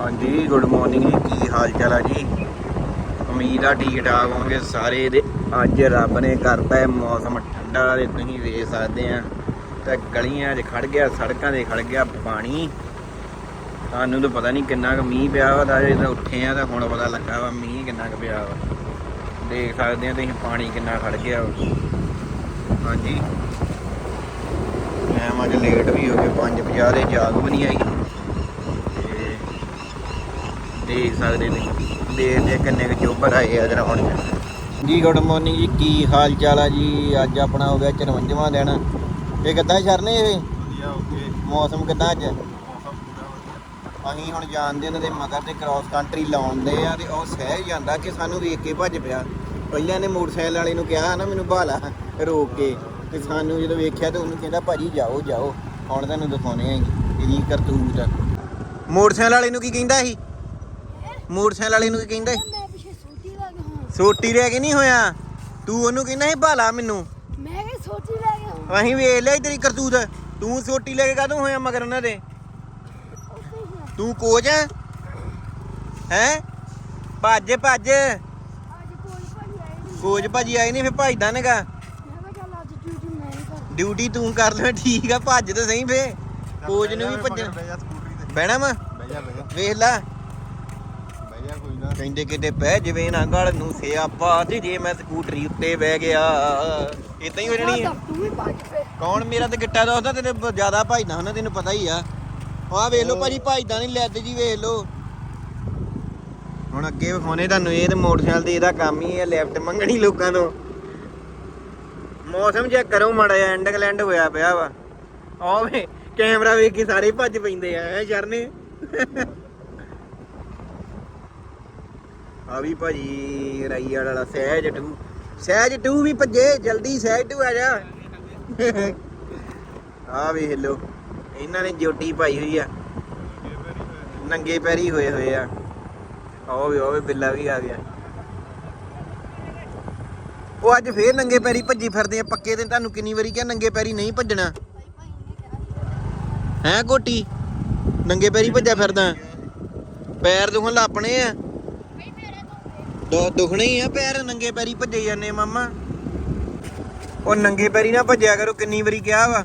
ਹਾਂਜੀ good morning ਜੀ। ਕੀ ਹਾਲ ਚਾਲ ਆ ਜੀ? ਉਮੀਦ ਆ ਠੀਕ ਠਾਕ ਹੋਵੋਗੇ ਸਾਰੇ ਦੇ। ਅੱਜ ਰੱਬ ਨੇ ਕਰਤਾ ਹੈ ਮੌਸਮ ਠੰਡਾ, ਤੇ ਤੁਸੀਂ ਵੇਖ ਸਕਦੇ ਆ। ਤੇ ਗਲੀਆਂ 'ਚ ਖੜ ਗਿਆ, ਸੜਕਾਂ 'ਤੇ ਖੜ ਗਿਆ ਪਾਣੀ। ਸਾਨੂੰ ਤਾਂ ਪਤਾ ਨਹੀਂ ਕਿੰਨਾ ਕੁ ਮੀਂਹ ਪਿਆ ਵਾ, ਤਾਂ ਜਦੋਂ ਉੱਠੇ ਆ ਤਾਂ ਹੁਣ ਪਤਾ ਲੱਗਾ ਵਾ ਮੀਂਹ ਕਿੰਨਾ ਕੁ ਪਿਆ ਵਾ। ਦੇਖ ਸਕਦੇ ਆ ਤੁਸੀਂ ਪਾਣੀ ਕਿੰਨਾ ਖੜ ਗਿਆ ਹਾਂਜੀ। ਮੈਂ ਅੱਜ ਲੇਟ ਵੀ ਹੋ ਗਏ 5:50 ਦੇ ਜਾਗ ਵੀ ਨਹੀਂ ਆਈ। ਦੇਖ ਸਕਦੇ ਨੇ। ਦੇਖਦੇ ਕਿੰਨੇ ਕੁ ਚੋਬਰ ਆਏ ਆ ਗਰਾਊਂਡ 'ਚ। ਜੀ ਗੁੱਡ ਮਾਰਨਿੰਗ ਜੀ ਕੀ ਹਾਲ ਚਾਲ ਆ ਜੀ? ਅੱਜ ਆਪਣਾ ਹੋ ਗਿਆ 54ਵਾਂ ਦਿਨ। ਇਹ ਕਿੱਦਾਂ ਸ਼ਰਨੇ ਇਹ? ਵਧੀਆ ਓਕੇ ਮੌਸਮ ਕਿੱਦਾਂ ਅੱਜ? ਅਸੀਂ ਹੁਣ ਜਾਣਦੇ ਉਹਨਾਂ ਦੇ ਮਗਰ ਤੇ ਕ੍ਰਾਸ ਕੰਟਰੀ ਲਾਉਂਦੇ ਆ ਤੇ ਉਹ ਸਹਿ ਜਾਂਦਾ ਕਿ ਸਾਨੂੰ ਵੇਖ ਕੇ ਭੱਜ ਪਿਆ। ਪਹਿਲਾਂ ਨੇ ਮੋਟਰਸਾਈਕਲ ਵਾਲੇ ਨੂੰ ਕਿਹਾ ਨਾ ਮੈਨੂੰ ਭਾਲਾ ਰੋਕ ਕੇ ਤੇ ਸਾਨੂੰ ਜਦੋਂ ਵੇਖਿਆ ਤੇ ਉਹਨੂੰ ਕਹਿੰਦਾ ਭਾਜੀ ਜਾਓ ਜਾਓ। ਹੁਣ ਤੁਹਾਨੂੰ ਦਿਖਾਉਣੇ ਆ ਇਹਦੀ ਕਰਤੂਤ ਮੋਟਰਸਾਈਕਲ ਵਾਲੇ ਨੂੰ ਕੀ ਕਹਿੰਦਾ ਸੀ? ਮੋਟਰਸਾਈਕਲ ਵਾਲੇ ਨੂੰ ਕੀ ਕਹਿੰਦਾ? ਮੈਂ ਪਿੱਛੇ ਸੋਟੀ ਲੱਗ ਹਾਂ ਸੋਟੀ ਲੈ ਕੇ ਨਹੀਂ ਹੋਇਆ? ਤੂੰ ਉਹਨੂੰ ਕਹਿੰਦਾ ਸੀ ਭਾਲਾ ਮੈਨੂੰ। ਮੈਂ ਕਿ ਸੋਟੀ ਲੱਗ ਹਾਂ ਅਸੀਂ ਵੇਖ ਲਿਆ ਸੀ ਤੇਰੀ ਕਰਤੂਤ। ਤੂੰ ਸੋਟੀ ਲੈ ਕੇ ਕਾਹਤੋਂ ਹੋਇਆ ਮਗਰ ਉਹਨਾਂ ਦੇ? ਹੀ ਹਾਂ। ਤੂੰ ਕੋਚ ਹੈ? ਹੈ? ਭੱਜ ਭੱਜ। ਅੱਜ ਕੋਈ ਭਾਈ ਆਏ ਨਹੀਂ। ਕੋਚ ਭਾਜੀ ਆਏ ਨਹੀਂ ਫਿਰ ਭੱਜਦਾ ਨੇਗਾ ਮੈਂ ਕਿਹਾ ਚੱਲ ਅੱਜ ਡਿਊਟੀ ਮੈਂ ਹੀ ਕਰ ਡਿਊਟੀ ਤੂੰ ਕਰ ਲੈ ਠੀਕ ਆ ਭੱਜ ਤਾਂ ਸਹੀ ਫੇ ਕੋਚ ਨੂੰ ਵੀ ਭੱਜਣ। ਬਹਿ ਜਾ ਸਕੂਟਰੀ ਤੇ। ਬਹਿਣਾ ਵਾ? ਬਹਿ ਜਾ ਬਹਿ ਜਾ। ਵੇਖ ਲੈ। ਕਹਿੰਦੇ ਕਿਤੇ ਬਹਿ ਜਵੇ ਨਾ ਗਲ ਨੂੰ ਸਿਆਪਾ ਤੇ ਜੇ ਮੈਂ ਸਕੂਟਰੀ ਉੱਤੇ ਬਹਿ ਗਿਆ। ਇਦਾਂ ਹੀ ਹੋ ਜਾਣੀ ਆ। ਤੂੰ ਵੀ ਭੱਜ ਪਏ ਕੌਣ ਮੇਰਾ ਤੇ ਗਿੱਟਾ ਦੋਸਤਾ ਤੇਰੇ ਜ਼ਿਆਦਾ ਭਜਦਾ ਹੁੰਦਾ ਤੈਨੂੰ ਪਤਾ ਹੀ ਆ। ਆਹ ਵੇਖ ਲਓ ਭਾਜੀ ਭਜਦਾ ਨਹੀਂ ਲੈਦ ਜੀ, ਵੇਖ ਲਓ। ਹੁਣ ਅੱਗੇ ਵਿਖਾਉਣੇ ਤੁਹਾਨੂੰ ਇਹ ਤੇ ਮੋਟਰਸਾਈਕਲ ਤੇ ਇਹਦਾ ਕੰਮ ਹੀ ਹੈ ਲੈਫਟ ਮੰਗਣੀ ਲੋਕਾਂ ਤੋਂ। ਮੌਸਮ ਚੈੱਕ ਕਰੋ ਮਾੜਾ ਐਂਡ ਗਲੈਂਡ ਹੋਇਆ ਪਿਆ ਵਾ। ਆਹ ਕੈਮਰਾ ਵੇਖ ਕੇ ਸਾਰੇ ਭੱਜ ਪੈਂਦੇ ਆ, ਐ ਸ਼ਰਨੇ। ਆ ਵੀ ਭਾਜੀ ਰਾਈਆ ਵਾਲਾ ਸਹਿਜ 2 ਸਹਿਜ 2 ਵੀ ਭੱਜੇ, ਜਲਦੀ ਸਹਿਜ 2 ਆ ਜਾ। ਆ ਵੇਖ ਲੋ ਇਹਨਾਂ ਨੇ ਜੋਟੀ ਪਾਈ ਹੋਈ ਆ। ਨੰਗੇ ਪੈਰੀ ਹੋਏ ਹੋਏ ਆ। ਆਓ ਵੀ ਆਵੇ ਬਿੱਲਾ ਵੀ ਆ ਗਿਆ। ਉਹ ਅੱਜ ਫੇਰ ਨੰਗੇ ਪੈਰੀ ਭੱਜੀ ਫਿਰਦੇ ਆ, ਪੱਕੇ ਦਿਨ ਤੁਹਾਨੂੰ ਕਿੰਨੀ ਵਾਰੀ ਕਿਹਾ ਨੰਗੇ ਪੈਰੀ ਨਹੀਂ ਭੱਜਣਾ? ਹੈ ਕੋਟੀ ਨੰਗੇ ਪੈਰੀ ਭੱਜਿਆ ਫਿਰਦਾ। ਪੈਰ ਦੁਖਣ ਲੱਪਣੇ ਆ। ਦੋ ਦੁਖਣੇ ਹੀ ਆ, ਪੈਰ ਨੰਗੇ ਪੈਰੀ ਭੱਜੇ ਜਾਂਦੇ ਮਾਮਾ। ਉਹ ਨੰਗੇ ਪੈਰੀ ਨਾ ਭੱਜਿਆ ਕਰੋ, ਕਿੰਨੀ ਵਾਰੀ ਕਿਹਾ ਵਾ।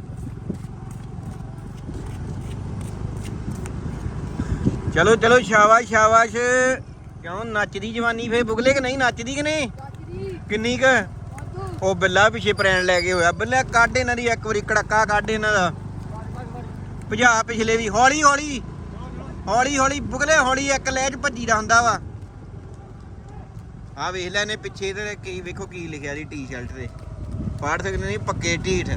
ਚਲੋ ਚਲੋ, ਸ਼ਾਬਾਸ਼ ਸ਼ਾਬਾਸ਼। ਕਿਉਂ, ਨੱਚਦੀ ਜਵਾਨੀ ਫੇ ਬੁਗਲੇ ਕਿ ਨਹੀਂ, ਨੱਚਦੀ ਕਿ ਨਹੀਂ? ਕਿੰਨੀ ਕ? ਉਹ ਬਿੱਲਾ ਪਿੱਛੇ ਪ੍ਰੈਣ ਲੈ ਕੇ ਹੋਇਆ। ਬਿੱਲਾ ਕੱਢ ਇਹਨਾਂ ਦੀ ਇੱਕ ਵਾਰੀ, ਕੜੱਕਾ ਕੱਢ ਇਹਨਾਂ ਦਾ। ਭਜਾ ਪਿਛਲੇ ਵੀ ਹੌਲੀ ਹੌਲੀ ਹੌਲੀ ਹੌਲੀ ਬੁਗਲੇ, ਹੌਲੀ ਇੱਕ ਲਹਿਜ ਭੱਜੀ ਦਾ ਹੁੰਦਾ ਵਾ। ਆ ਵੇਖ ਲੈ ਨੇ ਪਿੱਛੇ ਤੇ ਕੀ ਵੇਖੋ ਕੀ ਲਿਖਿਆ ਦੀ ਟੀ-ਸ਼ਰਟ ਤੇ। ਪੜ੍ਹ ਸਕਦੇ ਨਹੀਂ ਪੱਕੇ ਢੀਠ।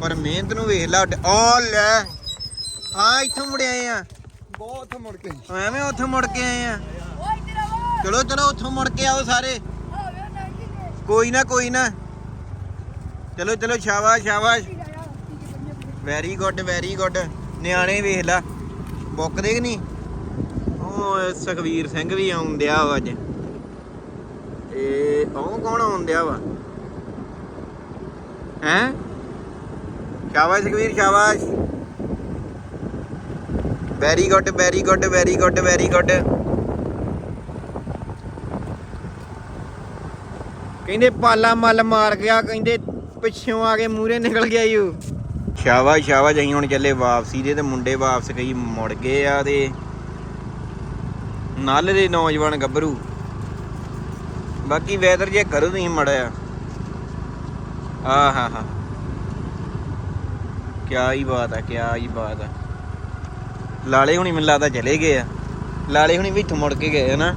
ਪਰ ਮਿਹਨਤ ਨੂੰ ਵੇਖ ਲੈ ਆ ਲੈ। ਆ ਇੱਥੋਂ ਮੁੜ ਆਏ ਆ। ਬਹੁਤ ਮੁੜ ਕੇ ਐਵੇਂ ਉੱਥੋਂ ਮੁੜ ਕੇ ਆਏ ਆ। ਚਲੋ ਚਲੋ ਉੱਥੋਂ ਮੁੜ ਕੇ ਆਓ ਸਾਰੇ। ਕੋਈ ਨਾ ਕੋਈ ਨਾ। ਚਲੋ ਚਲੋ ਸ਼ਾਬਾਸ਼ ਸ਼ਾਬਾਸ਼। ਵੈਰੀ ਗੁੱਡ ਵੈਰੀ ਗੁੱਡ ਨਿਆਣੇ ਵੇਖ ਲਾ। ਬੁੱਕਦੇ ਕਿ ਨਹੀਂ? ਉਹ ਸੁਖਵੀਰ ਸਿੰਘ ਵੀ ਆਉਂਦਿਆ ਵਾ ਅੱਜ। ਤੇ ਉਹ ਕੌਣ ਆਉਂਦਿਆ ਵਾ? ਹੈ? ਸ਼ਾਬਾਸ਼ ਸੁਖਵੀਰ ਸ਼ਾਬਾਸ਼। Very good very good very good very good ਕਹਿੰਦੇ ਪਾਲਾ ਮੱਲ ਮਾਰ ਗਿਆ, ਕਹਿੰਦੇ ਪਿੱਛੋਂ ਆ ਕੇ ਮੂਰੇ ਨਿਕਲ ਗਿਆ ਈ ਉਹ ਸ਼ਾਬਾਸ਼ ਸ਼ਾਬਾਸ਼ ਹੁਣ ਚੱਲੇ ਵਾਪਸੀ ਦੇ ਤੇ ਮੁੰਡੇ ਵਾਪਸ ਗਈ ਮੁੜ ਗਏ ਆ ਤੇ। ਨਲ ਦੇ ਨੌਜਵਾਨ ਗੱਭਰੂ। ਬਾਕੀ ਵੈਦਰ ਜੇ ਕਰੋ ਨਹੀਂ ਮੜਿਆ ਆ ਹਾ ਹਾ। ਕਿਆ ਹੀ ਬਾਤ ਆ, ਕਿਆ ਹੀ ਬਾਤ ਆ। ਲਾਲੇ ਹੁਣੀ ਮੈਨੂੰ ਲੱਗਦਾ ਚਲੇ ਗਏ ਆ। ਲਾਲੇ ਹੁਣੀ ਵੀ ਮੁੜ ਕੇ ਗਏ ਹਨਾ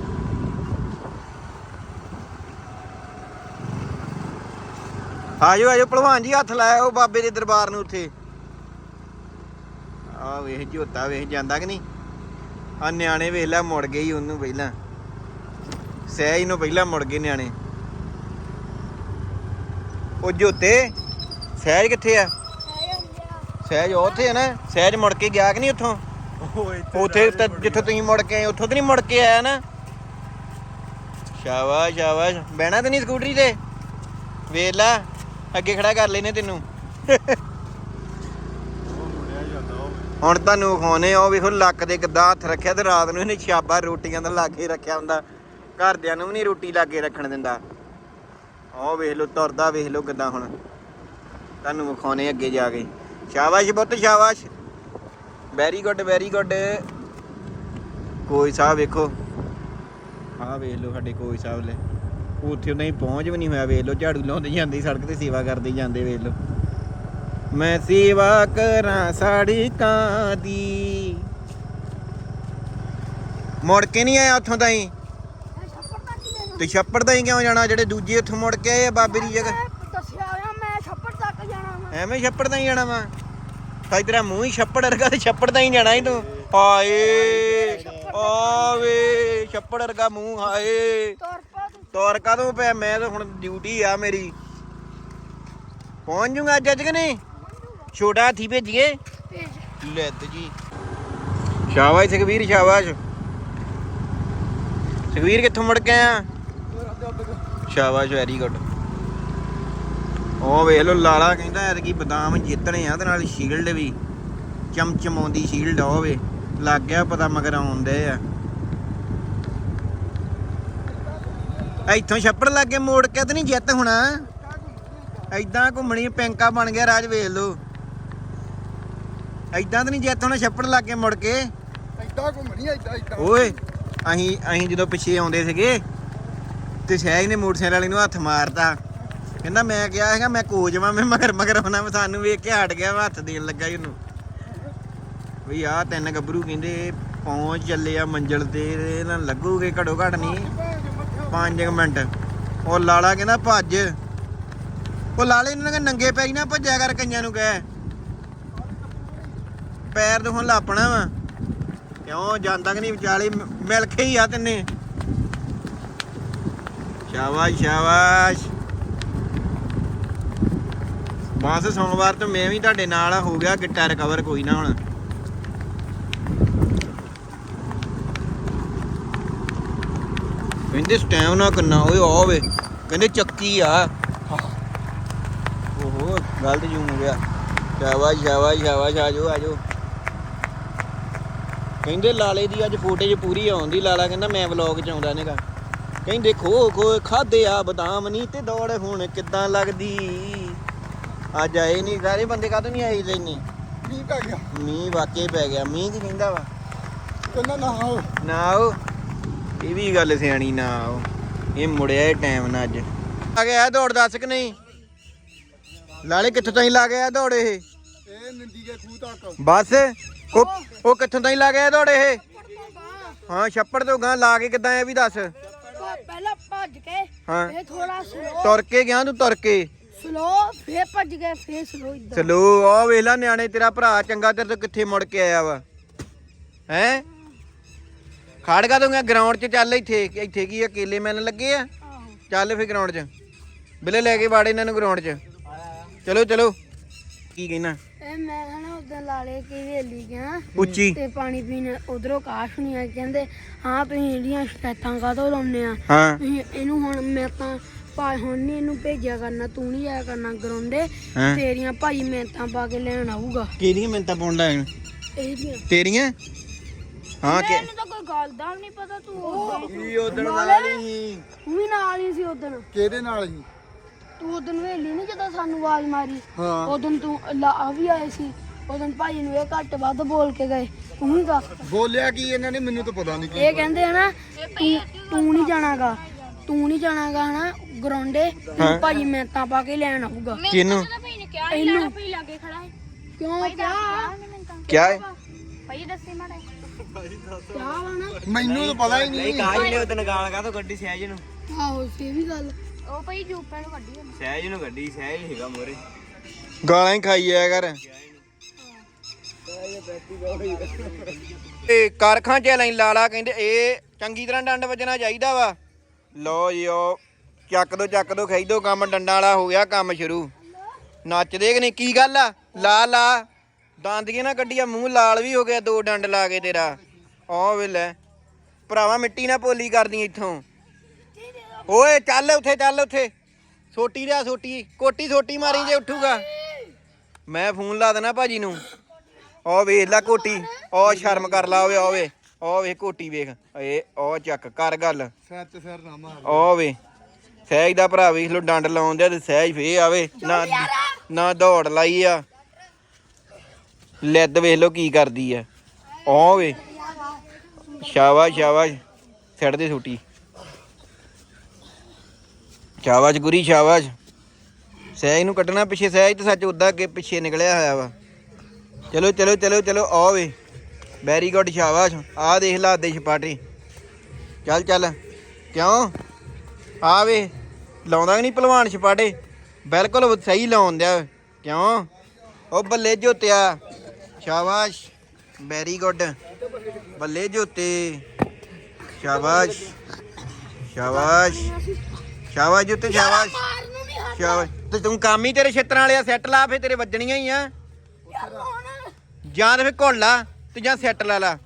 ਆਜੋ ਆਜੋ, ਭਲਵਾਨ ਜੀ ਹੱਥ ਲਾਇਆ ਉਹ ਬਾਬੇ ਦੇ ਦਰਬਾਰ ਨੂੰ ਉੱਥੇ। ਆ ਵੇਖ ਝੋਤਾ ਵੇਖ ਜਾਂਦਾ ਕਿ ਨਹੀਂ? ਆ ਨਿਆਣੇ ਵੇਖ ਲੈ, ਮੁੜ ਗਏ ਉਹਨੂੰ ਪਹਿਲਾਂ। ਸਹਿਜ ਨੂੰ ਪਹਿਲਾਂ ਮੁੜ ਗਏ ਨਿਆਣੇ। ਉਹ ਝੋਤੇ ਸਹਿਜ ਕਿੱਥੇ ਆ? ਸਹਿਜ ਉੱਥੇ ਆ ਨਾ ਸਹਿਜ ਮੁੜ ਕੇ ਗਿਆ ਕਿ ਨਹੀਂ ਉੱਥੋਂ? ਉੱਥੇ ਤਾਂ ਜਿੱਥੋਂ ਤੁਸੀਂ ਮੁੜ ਕੇ ਆਏ ਉੱਥੋਂ ਤਾਂ ਨਹੀਂ ਮੁੜ ਕੇ ਆਇਆ ਨਾ। ਸ਼ਾਬਾਸ਼ ਸ਼ਾਬਾਸ਼। ਬਹਿਣਾ ਤੇ ਨਹੀਂ ਸਕੂਟਰੀ ਤੇ? ਵੇਖ ਲੈ ਅੱਗੇ ਖੜਾ ਕਰ ਲੈਨੇ ਤੈਨੂੰ। ਹੁਣ ਤੁਹਾਨੂੰ ਆ ਉਹ ਵੇਖੋ ਲੱਕ ਦੇ ਕਿੱਦਾਂ ਹੱਥ ਰੱਖਿਆ ਤੇ ਰਾਤ ਨੂੰ ਇਹਨੇ ਛਾਬਾ ਰੋਟੀਆਂ ਦਾ ਲਾਗੇ ਰੱਖਿਆ ਹੁੰਦਾ। ਘਰਦਿਆਂ ਨੂੰ ਵੀ ਨਹੀਂ ਰੋਟੀ ਲਾ ਕੇ ਰੱਖਣ ਦਿੰਦਾ। ਆਹ ਵੇਖ ਲਓ, ਤੁਰਦਾ ਵੇਖ ਲਓ ਕਿੱਦਾਂ ਹੁਣ। ਤੁਹਾਨੂੰ ਵਿਖਾਉਣੇ ਅੱਗੇ ਜਾ ਕੇ। ਸ਼ਾਬਾਸ਼ ਪੁੱਤ, ਸ਼ਾਬਾਸ਼। ਵੈਰੀ ਗੁੱਡ ਵੈਰੀ ਗੁੱਡ ਕੋਈ ਸਾਹਿਬ ਵੇਖੋ। ਆਹ ਵੇਖ ਲਓ ਸਾਡੇ ਕੋਈ ਸਾਹਿਬ ਲੈ ਉੱਥੇ ਨਹੀਂ ਪਹੁੰਚ ਵੀ ਨਹੀਂ ਹੋਇਆ, ਵੇਖ ਲਓ, ਝਾੜੂ ਲਾਉਂਦੇ ਜਾਂਦੇ, ਸੜਕ ਤੇ ਸੇਵਾ ਕਰਦੇ ਜਾਂਦੇ, ਵੇਖ ਲਓ। ਮੈਂ ਸੇਵਾ ਕਰਾਂ ਸੜਕਾਂ ਦੀ ਮੁੜ ਕੇ ਨਹੀਂ ਆਇਆ ਉੱਥੋਂ ਤਾਈਂ? ਹੀ ਤੇ ਛੱਪੜ ਤਾਈਂ ਕਿਉਂ ਜਾਣਾ? ਜਿਹੜੇ ਦੂਜੇ ਉੱਥੋਂ ਮੁੜ ਕੇ ਆਏ ਆ ਬਾਬੇ ਦੀ ਜਗ੍ਹਾ। ਮੈਂ ਦੱਸਿਆ ਹੋਇਆ ਮੈਂ ਛੱਪੜ ਤੱਕ ਜਾਣਾ ਵਾ। ਐਵੇਂ ਛੱਪੜ ਤਾਈਂ ਜਾਣਾ ਵਾ। ਤਾਂ ਤੇਰਾ ਮੂੰਹ ਹੀ ਛੱਪੜ ਵਰਗਾ ਤੇ ਛੱਪੜ ਤਾਈਂ ਜਾਣਾ ਹੀ ਤੂੰ। ਹਾਏ ਆਵੇ ਛੱਪੜ ਵਰਗਾ ਮੂੰਹ ਹਾਏ। ਤੁਰ ਪਾ ਤੂੰ। ਤੋਰ ਕਦੋਂ ਪਿਆ? ਮੈਂ ਤਾਂ ਹੁਣ ਡਿਊਟੀ ਆ ਮੇਰੀ। ਪਹੁੰਚ ਜੂਗਾ ਅੱਜ ਅੱਜ ਕਿ ਨਹੀਂ? ਛੋਟਾ ਹਾਥੀ ਭੇਜੀਏ? ਭੇਜ। ਲੈਤ ਜੀ। ਸ਼ਾਬਾਸ਼ ਸੁਖਵੀਰ ਸ਼ਾਬਾਸ਼। ਸੁਖਵੀਰ ਕਿੱਥੋਂ ਮੁੜ ਕੇ ਆ ਸ਼ਾਬਾਸ਼ ਵੈਰੀ ਗੁੱਡ ਉਹ ਵੇਖ ਲੋ ਲਾਲਾ ਕਹਿੰਦਾ ਐਤਕੀ ਬਦਾਮ ਜਿੱਤਣੇ ਆ ਤੇ ਨਾਲ ਸ਼ੀਲਡ ਵੀ। ਚਮਚਮਾਉਂਦੀ ਸ਼ੀਲਡ ਆ ਹੋਵੇ ਲੱਗ ਗਿਆ ਪਤਾ ਮਗਰ ਆਉਂਦੇ ਆ। ਇੱਥੋਂ ਛੱਪੜ ਲੱਗ ਕੇ ਮੋੜ ਕੇ ਤੇ ਨਹੀਂ ਜਿੱਤ ਹੋਣਾ। ਐਦਾਂ ਘੁੰਮਣੀ ਪੈਂਕਾ ਬਣ ਗਿਆ ਰਾਜ ਵੇਖ ਲੋ ਐਦਾਂ ਤਾਂ ਨਹੀਂ ਜਿੱਤ ਹੋਣਾ ਛੱਪੜ ਲੱਗ ਕੇ ਮੁੜ ਕੇ। ਐਦਾਂ ਘੁੰਮਣੀ ਐਦਾਂ ਐਦਾਂ ਓਏ ਅਸੀਂ ਅਸੀਂ ਜਦੋਂ ਪਿੱਛੇ ਆਉਂਦੇ ਸੀਗੇ ਤੇ ਸਹਿਜ ਨੇ ਮੋਟਰਸਾਈਕਲ ਵਾਲੇ ਨੂੰ ਹੱਥ ਮਾਰਤਾ ਕਹਿੰਦਾ ਮੈਂ ਕਿਹਾ ਹੈਗਾ, ਮੈਂ ਕੋਚ ਮੈਂ ਮਗਰ ਮਗਰ ਆਉਣਾ ਮੈਂ ਸਾਨੂੰ ਵੇਖ ਕੇ ਹਟ ਗਿਆ ਹੱਥ ਦੇਣ ਲੱਗਾ ਇਹਨੂੰ ਵੀ ਆਹ ਤਿੰਨ ਗੱਭਰੂ ਕਹਿੰਦੇ ਪਹੁੰਚ ਚੱਲੇ ਆ ਮੰਜ਼ਲ ਤੇ ਇਹਨਾਂ ਲੱਗੂਗੇ ਘੜੋ ਘੜ ਨਹੀਂ 5 ਮਿੰਟ। ਉਹ ਲਾਲਾ ਕਹਿੰਦਾ ਭੱਜ। ਉਹ ਲਾਲੇ ਇਹਨਾਂ ਕਹਿੰਦਾ ਨੰਗੇ ਪੈਰੀ ਨਾ ਭੱਜਿਆ ਕਰ ਕਈਆਂ ਨੂੰ ਕਹਿ। ਪੈਰ ਤੋਂ ਹੁਣ ਲਾਪਣਾ ਵਾ। ਕਿਉਂ ਜਾਂਦਾ ਕਿ ਨਹੀਂ ਵਿਚਾਲੇ ਮ- ਮਿਲ ਕੇ ਹੀ ਆ ਤੈਨੇ। ਸ਼ਾਬਾਸ਼ ਸ਼ਾਬਾਸ਼। ਬਸ ਸੋਮਵਾਰ ਤੋਂ ਮੈਂ ਵੀ ਤੁਹਾਡੇ ਨਾਲ ਹੋ ਗਿਆ, ਗਿੱਟਾ ਰਿਕਵਰ ਕੋਈ ਨਾ ਹੁਣ। ਕਹਿੰਦੇ ਸਟੈਮ ਨਾ ਕਰਨਾ ਓਏ ਆ ਵੇ। ਕਹਿੰਦੇ ਚੱਕੀ ਆ। ਓਹੋ, ਗਲਤ ਜੂਮ ਹੋ ਗਿਆ। ਸ਼ਾਬਾਸ਼ ਸ਼ਾਬਾਸ਼ ਸ਼ਾਬਾਸ਼ ਆਜੋ ਆਜੋ ਕਹਿੰਦੇ ਲਾਲੇ ਦੀ ਅੱਜ ਫੋਟੇਜ ਪੂਰੀ ਆਉਂਦੀ, ਲਾਲਾ ਕਹਿੰਦਾ ਮੈਂ ਵਲੌਗ ਚ ਆਉਂਦਾ ਨੇਗਾ। ਕਹਿੰਦੇ ਖੋ ਖੋ ਖਾਦੇ ਆ ਬਦਾਮ ਨਹੀਂ ਤੇ ਦੌੜ ਹੁਣ ਕਿੱਦਾਂ ਲੱਗਦੀ? ਅੱਜ ਆਏ ਨਹੀਂ ਸਾਰੇ ਬੰਦੇ ਕਾਹਤੋਂ ਨਹੀਂ ਆਏ ਲੈਨੇ ਕੀ ਪੈ ਗਿਆ। ਮੀਂਹ ਵਾਕੇ ਪੈ ਗਿਆ। ਮੀਂਹ ਕੀ ਕਹਿੰਦਾ ਵਾ? ਕਹਿੰਦਾ ਨਾ ਆਓ ਨਾ ਆਓ ਇਹ ਵੀ ਗੱਲ ਸਿਆਣੀ ਨਾ ਆਓ ਇਹ ਮੁੜਿਆ ਇਹ ਟਾਈਮ ਨਾਲ ਅੱਜ। ਆ ਗਿਆ ਦੌੜ ਦੱਸ ਕਿ ਨਹੀਂ? ਲਾਲੇ ਕਿੱਥੋਂ ਤਾਈਂ ਲਾ ਗਿਆ ਦੌੜ ਇਹ? ਇਹ ਨਿੰਦੀ ਕੇ ਖੂਹ ਤੱਕ। ਬਸ? ਉਹ ਕਿੱਥੋਂ ਤਾਈਂ ਲਾ ਗਿਆ ਦੌੜ ਇਹ? ਹਾਂ ਛੱਪੜ ਤੋਂ ਗਾਂ ਲਾ ਕੇ ਕਿੱਦਾਂ ਇਹ ਵੀ ਦੱਸ? ਪਹਿਲਾਂ ਭੱਜ ਕੇ ਹਾਂ। ਫੇਰ ਥੋੜਾ ਸਲੋ ਤੁਰ ਕੇ ਗਿਆ ਤੂੰ ਤੁਰ ਕੇ। ਸਲੋ ਫੇਰ ਭੱਜ ਗਏ ਫੇਰ ਸਲੋ ਇਦਾਂ ਚਲੋ ਆ ਵੇਖ ਲੈ ਨਿਆਣੇ ਤੇਰਾ ਭਰਾ ਚੰਗਾ ਤੇਰੇ ਤੋਂ ਕਿੱਥੇ ਮੁੜ ਕੇ ਆਇਆ ਵਾ। ਹੈ? ਖੜਗਾ ਦੂੰਗਾ ਗਰਾਊਂਡ 'ਚ ਚੱਲ ਇੱਥੇ ਇੱਥੇ ਕੀ ਆ ਕੇਲੇ ਮੈਨ ਲੱਗੇ ਆ? ਆਹੋ ਚੱਲ ਫੇ ਗਰਾਊਂਡ 'ਚ। ਬਿਲੇ ਲੈ ਕੇ ਵਾੜੇ ਇਹਨਾਂ ਨੂੰ ਗਰਾਊਂਡ 'ਚ। ਚਲੋ ਚਲੋ। ਕੀ ਕਹਿਣਾ? ਇਹ ਮੈਂ ਉਦੋਂ ਲਾਲੇ ਕੀ ਵੇਲੀ ਗਿਆ ਉੱਚੀ। ਤੇ ਪਾਣੀ ਪੀਣ ਉਧਰੋਂ ਕਾਸ਼ ਨਹੀਂ ਆ ਕਹਿੰਦੇ ਹਾਂ ਤੁਸੀਂ ਇਹਦੀਆਂ ਸ਼ਿਕਾਇਤਾਂ ਕਾਹਤੋਂ ਲਾਉਂਦੇ ਆ? ਹਾਂ। ਤੁਸੀਂ ਇਹਨੂੰ ਹੁਣ ਮੈਂ ਤਾਂ ਭਾਈ ਹੁਣ ਨਹੀਂ ਇਹਨੂੰ ਭੇਜਿਆ ਕਰਨਾ ਤੂੰ ਨਹੀਂ ਆਇਆ ਕਰਨਾ ਗਰਾਉਂਡੇ ਹਾਂ। ਤੇਰੀਆਂ ਭਾਈ ਮਿਹਨਤਾਂ ਪਾ ਕੇ ਲੈਣ ਆਊਗਾ। ਕਿਹਦੀਆਂ ਮਿੰਤਾਂ ਪਾਉਣ ਲੱਗ ਇਹਦੀਆਂ। ਤੇਰੀਆਂ? ਹਾਂ ਕਿ ਮੈਨੂੰ ਤਾਂ ਕੋਈ ਗੱਲ ਦਾ ਨਹੀਂ ਪਤਾ ਤੂੰ ਉਦੋਂ ਕੀ ਉਦਣ ਨਹੀਂ ਤੂੰ ਵੀ ਨਾਲ ਹੀ ਸੀ ਉਦੋਂ ਕਿਹਦੇ ਨਾਲ ਹੀ ਤੂੰ ਉਦੋਂ ਵੇਲੀ ਨਹੀਂ ਜਦੋਂ ਸਾਨੂੰ ਆਵਾਜ਼ ਮਾਰੀ? ਹਾਂ। ਉਦੋਂ ਤੂੰ ਲਾ ਆ ਵੀ ਆਏ ਸੀ। ਉਦੋਂ ਭਾਈ ਨੂੰ ਇਹ ਘੱਟ ਵੱਧ ਬੋਲ ਕੇ ਗਏ। ਤੂੰ ਦੱਸ। ਬੋਲਿਆ ਕੀ ਇਹਨਾਂ ਨੇ? ਮੈਨੂੰ ਤਾਂ ਪਤਾ ਨਹੀਂ ਕੀ ਇਹ ਕਹਿੰਦੇ ਹਨਾ ਤੂੰ ਤੂੰ ਨਹੀਂ ਜਾਣਾਗਾ। ਤੂੰ ਨਹੀਂ ਜਾਣਾਗਾ ਹਨਾ ਗਰਾਉਂਡੇ ਤੂੰ ਭਾਈ ਮਿਹਨਤਾਂ ਪਾ ਕੇ ਲੈਣ ਆਊਗਾ। ਕਿਹਨੂੰ? ਇਹਨੂੰ ਕਿਉਂ ਕਿਆ ਕਿਆ ਹੈ? ਕਿਆ ਵਾ ਨਾ? ਮੈਨੂੰ ਤਾਂ ਪਤਾ ਹੀ ਨਹੀਂ ਕਾਜ ਨੇ ਉਦਣ ਗਾਲ ਕਾਹਤੋਂ ਕੱਢੀ ਸਹਿਜ ਨੂੰ? ਆਹੋ ਸੇ ਵੀ ਗੱਲ। ਸਹਿਜ ਨੂੰ ਗੱਡੀ ਸਹਿਜ ਹੈਗਾ ਮੋਰੇ ਗਾਲਾਂ ਹੀ ਖਾਈ ਆਇਆ ਕਰ। ਇਹ ਕਾਰਖਾਂ ਚ ਲਾਈ ਲਾਲਾ ਕਹਿੰਦੇ ਇਹ ਚੰਗੀ ਤਰ੍ਹਾਂ ਡੰਡ ਵੱਜਣਾ ਚਾਹੀਦਾ ਵਾ। ਲੋ ਜੀ, ਉਹ ਚੱਕ ਦੋ ਚੱਕ ਦੋ ਖਈ ਦੋ ਕੰਮ ਡੰਡਾਂ ਵਾਲਾ ਹੋ ਗਿਆ ਕੰਮ ਸ਼ੁਰੂ। ਨੱਚਦੇ ਕਿ ਨਹੀਂ, ਕੀ ਗੱਲ ਆ? ਲਾ ਲਾ। ਦੰਦੀਆਂ ਨਾ ਕੱਢੀਆ, ਮੂੰਹ ਲਾਲ ਵੀ ਹੋ ਗਿਆ, ਦੋ ਡੰਡ ਲਾ ਕੇ ਤੇਰਾ। ਆਹ ਵੇ ਲੈ। ਭਰਾਵਾ, ਮਿੱਟੀ ਨਾ ਪੋਲੀ ਕਰਦੀ ਇੱਥੋਂ। ਓਏ, ਚੱਲ ਉੱਥੇ ਚੱਲ ਉੱਥੇ। ਸੋਟੀ ਰਿਆ ਸੋਟੀ। ਕੋਟੀ ਸੋਟੀ ਮਾਰੀ ਜੇ ਉੱਠੂਗਾ। ਮੈਂ ਫੋਨ ਲਾ ਦੇਣਾ ਭਾਜੀ ਨੂੰ। ਉਹ ਵੇਖ ਲੈ ਕੋਟੀ ਉਹ ਸ਼ਰਮ ਕਰ ਲਾ ਓਏ ਓਏ ਉਹ ਵੇਖ ਕੋਟੀ ਵੇਖ ਏ ਉਹ ਚੱਕ ਕਰ ਗੱਲ। ਸੱਚ ਸਿਰ ਨਾ ਮਾਰ। ਉਹ ਵੇ ਸਹਿਜ ਦਾ ਭਰਾ ਵੇਖ ਲੋ ਡੰਡ ਲਾਉਂਦੇ ਤੇ ਸਹਿਜ ਫੇ ਆਵੇ ਨਾ ਨਾ ਦੌੜ ਲਾਈ ਆ। ਲੈਦ ਵੇਖ ਲੋ ਕੀ ਕਰਦੀ ਆ। ਉਹ ਵੇ ਸ਼ਾਬਾਸ਼ ਸ਼ਾਬਾਸ਼ ਛੱਡ ਦੇ ਛੁੱਟੀ ਸ਼ਾਬਾਸ਼ ਗੁਰੀ ਸ਼ਾਬਾਸ਼। ਸਹਿਜ ਨੂੰ ਕੱਢਣਾ ਪਿੱਛੇ ਸਹਿਜ ਤੇ ਸੱਚ ਉਦਾਂ ਅੱਗੇ ਪਿੱਛੇ ਨਿਕਲਿਆ ਹੋਇਆ ਵਾ। ਚਲੋ ਚਲੋ ਚਲੋ ਚਲੋ ਆ ਵੇ। ਵੈਰੀ ਗੁੱਡ ਸ਼ਾਬਾਸ਼। ਆ ਦੇਖ ਲਾ ਦੇ ਛਪਾਟੇ। ਚੱਲ ਚੱਲ। ਕਿਉਂ? ਆ ਵੇ ਲਾਉਂਦਾ ਨਹੀਂ ਭਲਵਾਨ ਛਪਾਟੇ? ਬਿਲਕੁਲ ਸਹੀ ਲਾਉਣ ਦਿਆ। ਕਿਉਂ? ਉਹ ਬੱਲੇ ਜੋਤਿਆ। ਸ਼ਾਬਾਸ਼। ਵੈਰੀ ਗੁੱਡ ਬੱਲੇ ਜੋਤੇ। ਸ਼ਾਬਾਸ਼। ਸ਼ਾਬਾਸ਼। ਸ਼ਾਬਾਸ਼ ਜੋਤੇ ਸ਼ਾਬਾਸ਼। ਸ਼ਾਬਾਸ਼। ਤੇ ਤੂੰ ਕੰਮ ਹੀ ਤੇਰੇ ਛੇਤਰਾਂ ਵਾਲਿਆ ਸੈੱਟ ਲਾ ਫੇ ਤੇਰੇ ਵੱਜਣੀਆਂ ਹੀ ਆ। ਜਾਂ ਤੇ ਫਿਰ ਘੁੱਲ ਲਾ ਤੇ ਜਾਂ ਸੈੱਟ ਲਾ ਲਾ।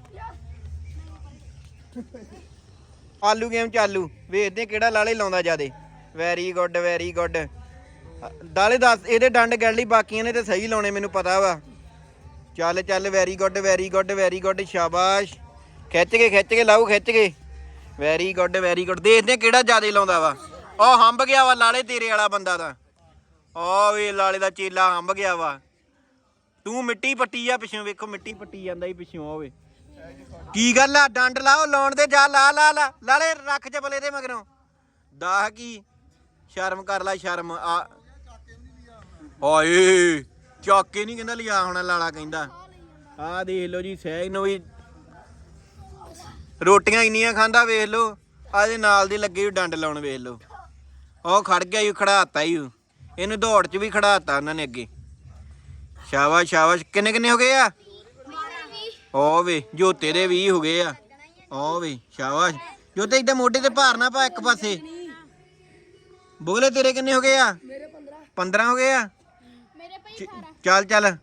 ਆਲੂ ਗੇਮ ਚਾਲੂ। ਵੇਖਦੇ ਕਿਹੜਾ ਲਾਲੇ ਲਾਉਂਦਾ ਜਿਆਦੇ। ਵੈਰੀ ਗੁੱਡ ਵੈਰੀ ਗੁੱਡ ਦਾਲੇ ਦੱਸ, ਇਹਦੇ ਡੰਡ ਗੈਲੀ ਬਾਕੀਆਂ ਨੇ ਤੇ ਸਹੀ ਲਾਉਣੇ, ਮੈਨੂੰ ਪਤਾ ਵਾ। ਚੱਲ ਚੱਲ very good very good very good ਸ਼ਾਬਾਸ਼। ਖਿੱਚ ਕੇ ਖਿੱਚ ਕੇ, ਲਾਓ, ਖਿੱਚ ਕੇ। ਵੈਰੀ ਗੁੱਡ ਵੈਰੀ ਗੁੱਡ ਦੇਖਦੇ ਆ ਕਿਹੜਾ ਜਿਆਦੇ ਲਾਉਂਦਾ ਵਾ। ਉਹ ਹੰਬ ਗਿਆ ਵਾ ਲਾਲੇ ਤੇਰੇ ਵਾਲਾ ਬੰਦਾ ਦਾ ਉਹ ਵੇ ਲਾਲੇ ਦਾ ਚੇਲਾ ਹੰਬ ਗਿਆ ਵਾ। ਤੂੰ ਮਿੱਟੀ ਪੱਟੀ ਆ ਪਿੱਛੋਂ, ਵੇਖੋ ਮਿੱਟੀ ਪੱਟੀ ਜਾਂਦਾ ਹੀ ਪਿੱਛੋਂ ਹੋਵੇ ਕੀ ਗੱਲ ਆ? ਡੰਡ ਲਾਓ, ਲਾਉਣ ਦੇ ਜਾ ਲਾ ਲਾ ਲਾ। ਲਾਲੇ, ਰੱਖ ਚਪਲੇ ਦੇ ਮਗਰੋਂ। ਦਾਹ ਕੀ? ਸ਼ਰਮ ਕਰ ਲੈ, ਸ਼ਰਮ। ਆ। ਓਏ ਚਾਕੇ ਨਹੀਂ ਕਹਿੰਦਾ ਲਿਆ ਹੁਣ, ਲਾਲਾ ਕਹਿੰਦਾ। ਆ ਦੇਖ ਲਓ ਜੀ ਸਹਿਜ ਨੂੰ ਵੀ। ਰੋਟੀਆਂ ਇੰਨੀਆਂ ਖਾਂਦਾ, ਵੇਖ ਲਓ। ਆ ਇਹਦੇ ਨਾਲ ਦੇ ਲੱਗੇ ਹੋਏ ਡੰਡ ਲਾਉਣ, ਵੇਖ ਲਓ। ਉਹ ਖੜ ਗਿਆ ਹੀ ਖੜਾਤਾ ਹੀ ਇਹਨੂੰ ਦੌੜ 'ਚ ਵੀ ਖੜਾਤਾ ਉਹਨਾਂ ਨੇ ਅੱਗੇ। ਸ਼ਾਬਾਸ਼ ਸ਼ਾਬਾਸ਼। ਕਿੰਨੇ ਕਿੰਨੇ ਹੋ ਗਏ ਆ? ਓ ਵੇ ਜੋਤੇ ਦੇ 20 ਹੋ ਗਏ ਆ। ਓ ਵੇ ਸ਼ਾਬਾਸ਼। ਜੋਤੇ ਇਦਾਂ ਮੋਢੇ ਤੇ ਭਾਰ ਨਾ ਪਾ ਇੱਕ ਪਾਸੇ। ਬੋਲੇ ਤੇਰੇ ਕਿੰਨੇ ਹੋ ਗਏ ਆ? ਮੇਰੇ 15 15 ਹੋ ਗਏ ਆ? ਮੇਰੇ ਪਈ ਚ- ਚੱਲ ਚੱਲ।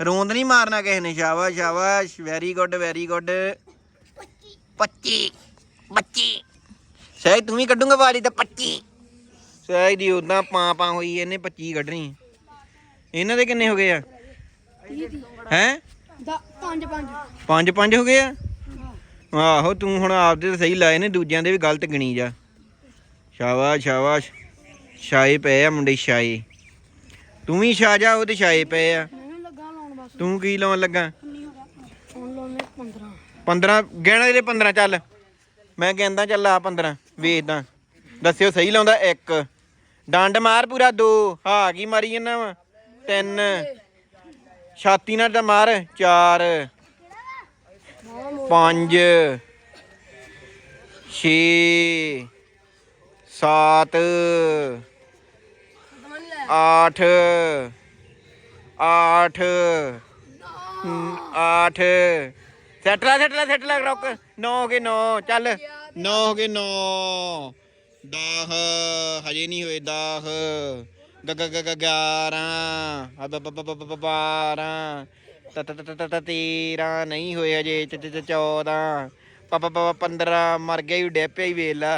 ਰੋਂਦ ਨਹੀਂ ਮਾਰਨਾ ਕਿਸੇ ਨੇ। ਸ਼ਾਬਾਸ਼ ਸ਼ਾਬਾਸ਼। ਵੈਰੀ ਗੁੱਡ ਵੈਰੀ ਗੁੱਡ 25 25 ਸਹਿਜ ਤੂੰ ਵੀ ਕੱਢੂਗਾ ਵਾਰੀ ਤਾਂ 25 ਸਹਿਜ ਦੀ ਉਦਾਂ ਪਾਂ ਪਾਂ ਹੋਈ ਇਹਨੇ 25 ਕੱਢਣੀ। ਇਹਨਾਂ ਦੇ ਕਿੰਨੇ ਹੋ ਗਏ ਆ? 30 ਹੈ? ਦਾ 5 5 ਪੰਜ ਪੰਜ ਹੋ ਗਏ ਆ? ਆਹੋ, ਤੂੰ ਹੁਣ ਆਪਦੇ ਤਾਂ ਸਹੀ ਲਾਏ ਨੇ, ਦੂਜਿਆਂ ਦੇ ਵੀ ਗਲਤ ਗਿਣੀ ਜਾ। ਸ਼ਾਬਾਸ਼ ਸ਼ਾਬਾਸ਼। ਛਾਏ ਪਏ ਆ ਮੁੰਡੇ ਛਾਏ ਤੂੰ ਵੀ ਛਾ ਜਾ, ਉਹ ਤੇ ਛਾਏ ਪਏ ਆ। ਮੈਨੂੰ ਲੱਗਾ ਲਾਉਣ ਬਸ ਤੂੰ ਕੀ ਲਾਉਣ ਲੱਗਾ? ਨਹੀਂ ਹੋ ਗਿਆ ਹੁਣ ਲਾਉਣੇ 15 15 ਗਿਣ ਇਹਦੇ 15 ਚੱਲ। ਮੈਂ ਕਹਿੰਦਾ ਚੱਲ ਆ 15 ਵੇਚਦਾ। ਦੱਸਿਓ ਸਹੀ ਲਾਉਂਦਾ ਇੱਕ। ਡੰਡ ਮਾਰ ਪੂਰਾ ਦੋ। ਹਾਂ ਕੀ ਮਾਰੀ ਜਾਂਦਾ ਵਾ? ਤਿੰਨ। ਛਾਤੀ ਨਾਲ ਮਾਰ ਚਾਰ। ਪੰਜ। ਛੇ। ਸੱਤ। ਅੱਠ। ਅੱਠ। ਹਮ, ਅੱਠ ਸੈਟਲਾ ਸੈਟਲਾ ਸੈਟਲਾ ਰੁਕ। 9 ਹੋ ਗਏ 9 ਚੱਲ। 9 ਹੋ ਗਏ 9 10 ਹਜੇ ਨਹੀਂ ਹੋਏ 10 ਗ ਗ ਗ ਗ 11 ਅਬ ਬ ਬ ਬ ਬ 12 ਤ ਤ ਤ ਤ 13 ਨਹੀਂ ਹੋਏ ਚ 14 ਪ ਪ ਪ 15 ਮਰ ਗਿਆ ਹੀ ਡੈਪਿਆ ਹੀ ਵੇਖ ਲਾ।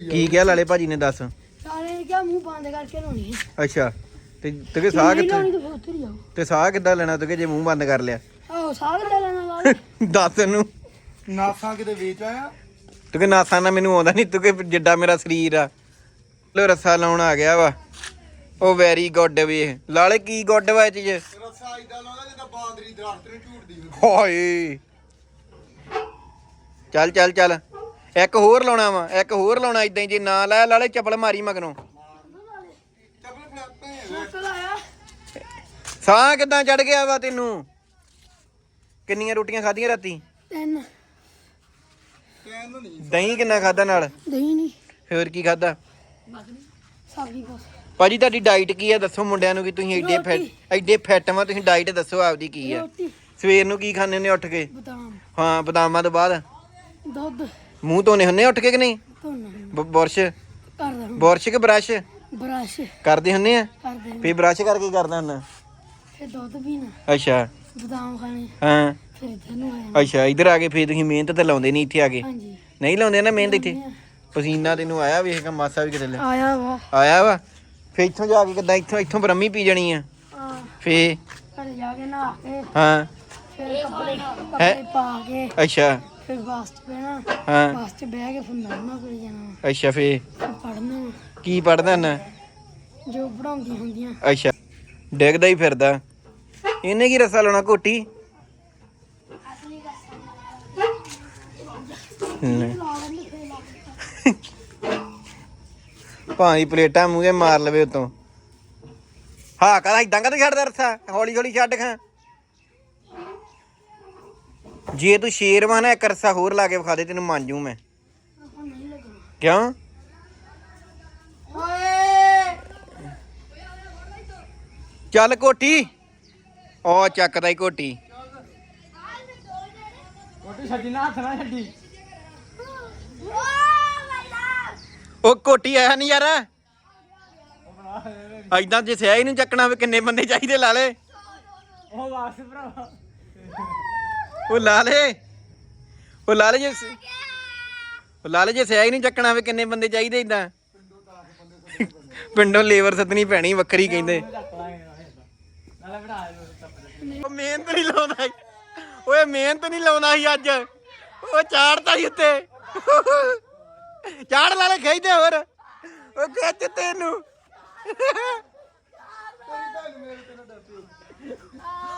ਕੀ ਕਿਹਾ ਲਾਲੇ ਭਾਜੀ ਨੇ ਦੱਸ? ਸਾਰੇ ਨੇ ਕਿਹਾ ਮੂੰਹ ਬੰਦ ਕਰਕੇ ਲਾਉਣੀ ਹੈ ਅੱਛਾ। ਤੇ ਤੇਗੇ ਸਾਹ ਨਹੀਂ ਕਿੱਥੇ? ਲਾਉਣੀ ਤਾਂ ਫਿਰ ਜਾਓ ਤੇ ਸਾਹ ਕਿੱਦਾਂ ਲੈਣਾ ਤੇਗੇ ਜੇ ਮੂੰਹ ਬੰਦ ਕਰ ਲਿਆ? ਆਹੋ ਲੈ ਲੈਣਾ ਦੱਸ ਇਹਨੂੰ। ਨਾਸਾਂ ਕਿਤੇ ਵੇਚ ਆਇਆ? ਤੂੰ ਕਿ ਨਾਸਾਂ ਨਾਲ ਮੈਨੂੰ ਆਉਂਦਾ ਨਹੀਂ ਤੂੰ ਕਿ ਜਿੱਡਾ ਮੇਰਾ ਸਰੀਰ ਆ। ਲੋ ਰੱਸਾ ਲਾਉਣ ਆ ਗਿਆ ਵਾ। ਉਹ ਵੈਰੀ ਗੁੱਡ ਵੇ ਲਾਲੇ ਕੀ ਗੁੱਡ ਵਾ ਇਹ ਚੀਜ਼? ਰਸਾ ਇਦਾਂ ਲਾਉਂਦਾ ਜਿੱਦਾਂ ਬਾਂਦਰੀ ਦਰਖਤ ਨੂੰ ਝੂਟਦੀ ਹੁੰਦੀ। ਹਾਏ। ਚੱਲ ਚੱਲ ਚੱਲ। ਇੱਕ ਹੋਰ ਲਾਉਣਾ ਵਾ ਇੱਕ ਹੋਰ ਲਾਉਣਾ ਇਦਾਂ ਹੀ ਜੇ ਨਾ ਲਾਇਆ ਲਾਲੇ ਚੱਪਲ ਮਾਰੀ ਮਗਰੋਂ। ਚੱਪਲ ਸਾਹ ਕਿਦਾਂ ਚੜ ਗਿਆ ਵਾ ਤੈਨੂੰ? ਕਿੰਨੀਆਂ ਰੋਟੀਆਂ ਖਾਧੀਆਂ ਰਾਤੀ? ਤਿੰਨ। ਕਹਿਣ ਨੂੰ। ਨਹੀਂ ਦਹੀਂ ਕਿੰਨਾ ਖਾਦਾ ਨਾਲ? ਦਹੀਂ ਨਹੀਂ ਹੋਰ ਕੀ ਖਾਦਾ ਸਬਜ਼ੀ ਬਸ ਭਾਜੀ ਤੁਹਾਡੀ ਡਾਈਟ ਕੀ ਆ? ਦੱਸੋ ਮੁੰਡਿਆਂ ਨੂੰ ਕਿ ਤੁਸੀਂ ਐਡੇ ਫੈਟ। ਐਡੇ ਫੈਟ ਵਾ ਤੁਸੀਂ ਡਾਈਟ ਦੱਸੋ ਆਪਦੀ ਕੀ ਆ। ਰੋਟੀ। ਸਵੇਰ ਨੂੰ ਕੀ ਖਾਂਦੇ ਹੁੰਦੇ ਉੱਠ ਕੇ? ਬਦਾਮ। ਹਾਂ ਬਦਾਮਾਂ ਤੋਂ ਬਾਅਦ? ਦੁੱਧ। ਮੂੰਹ ਧੋਨੇ ਹੁੰਦੇ ਉੱਠ ਕੇ ਕਿ ਨਹੀਂ? ਧੋਣਾ ਬ- ਬੁਰਸ਼? ਕਰਦਾ ਹਾਂ ਬੁਰਸ਼ ਕਿ ਬ੍ਰਸ਼? ਬਰਸ਼। ਕਰਦੇ ਹੁੰਦੇ ਆ? ਕਰਦੇ ਹਾਂ। ਫੇ ਬ੍ਰਸ਼ ਕਰਕੇ ਕਰਦਾ ਹੁੰਦਾ? ਫਿਰ ਦੁੱਧ ਪੀਣਾ। ਅੱਛਾ। ਬਦਾਮ ਖਾਣੇ। ਹਾਂ। ਫਿਰ ਇੱਧਰ ਨੂੰ ਆਇਆ ਅੱਛਾ ਇੱਧਰ ਆ ਕੇ ਫੇਰ ਤੁਸੀਂ ਮਿਹਨਤ ਤਾਂ ਲਾਉਂਦੇ ਨਹੀਂ ਇੱਥੇ ਆ ਕੇ? ਹਾਂਜੀ। ਨਹੀਂ ਲਾਉਂਦੇ ਨਾ ਮਿਹਨਤ ਇੱਥੇ? ਪਸੀਨਾ ਤੈਨੂੰ ਆਇਆ ਵੇਖ ਕੇ ਮਾਸਾ ਵੀ ਕਿਤੇ ਲੈ ਆਇਆ ਵਾ। ਆਇਆ ਵਾ? ਫੇ ਇੱਥੋਂ ਜਾ ਕੇ ਕਿੱਦਾਂ? ਇੱਥੋਂ ਇੱਥੋਂ ਬਰਮੀ ਪੀ ਜਾਣੀ ਆ। ਫੇ ਘਰੇ ਜਾ ਕੇ ਨਹਾ ਕੇ ਹਾਂ। ਫਿਰ ਕੱਪੜੇ ਕੱਪੜੇ ਪਾ ਕੇ ਅੱਛਾ। ਫਿਰ ਬੱਸ 'ਚ ਬਹਿਣਾ। ਹਾਂ। ਬੱਸ 'ਚ ਬਹਿ ਕੇ ਫਿਰ ਮੈਡਮਾਂ ਕੋਲ ਜਾਣਾ। ਅੱਛਾ ਫੇ ਫਿਰ ਪੜ੍ਹਨਾ। ਕੀ ਪੜਦਾ ਨਾ ਜੋ ਪੜਾਉਂਦੀਆਂ ਹੁੰਦੀਆਂ। ਅੱਛਾ। ਡਿੱਗਦਾ ਹੀ ਫਿਰਦਾ। ਇਹਨੇ ਕੀ ਰਸਾ ਲਾਉਣਾ ਕੋਟੀ ਲੈ। ਭਾਈ ਪਲੇਟਾਂ ਮੂਹੇ ਮਾਰ ਲਵੇ ਉਤੋਂ। ਹਾਂ ਕਰਾ ਇਦਾਂ ਕਦੇ ਛੱਡਦਾ ਰਸਾ ਹੌਲੀ ਹੌਲੀ ਛੱਡ ਖਾਂ। ਜੇ ਤੂੰ ਸ਼ੇਰ ਵਾ ਨਾ ਇੱਕ ਰਸਾ ਹੋਰ ਲਾ ਕੇ ਵਿਖਾ ਦੇ ਤੈਨੂੰ ਮੰਨ ਜੂ ਮੈਂ। ਕਿਉਂ? ਓਏ ਚੱਲ ਕੋਟੀ ਉਹ ਚੱਕਦਾ ਹੀ ਕੋਟੀ ਰੋਟੀ ਛੱਡੀ ਨਾ ਹੱਥ ਨਾ ਛੱਡੀ। ਉਹ ਕੋਟੀ ਆਇਆ ਨਹੀਂ ਯਾਰ। ਐਦਾਂ ਜੇ ਸਿਆ ਹੀ ਨੂੰ ਚੱਕਣਾ ਵੀ ਕਿੰਨੇ ਬੰਦੇ ਚਾਹੀਦੇ ਲਾ ਲੈ ਉਹ ਵਾਸ ਭਰਾ ਉਹ ਲਾ ਲੈ ਉਹ ਲਾ ਲੈ ਜੇ ਉਹ ਲਾ ਲੈ ਜੇ ਸਿਆ ਹੀ ਨਹੀਂ ਚੱਕਣਾ ਵੀ ਕਿੰਨੇ ਬੰਦੇ ਚਾਹੀਦੇ ਇਦਾਂ ਪਿੰਡੋਂ ਲੇਬਰ ਸੱਦਣੀ ਪੈਣੀ ਵੱਖਰੀ ਕਹਿੰਦੇ। ਉਹ ਮਿਹਨਤ ਨਹੀਂ ਲਾਉਂਦਾ। ਓਏ ਮਿਹਨਤ ਨਹੀਂ ਲਾਉਂਦਾ ਸੀ ਅੱਜ। ਉਹ ਚਾੜਦਾ ਸੀ ਉੱਤੇ। ਚਾੜ ਲਾ ਲੈ ਖੇਚਦੇ ਹੋਰ। ਉਹ ਖਿੱਚ ਤੈਨੂੰ।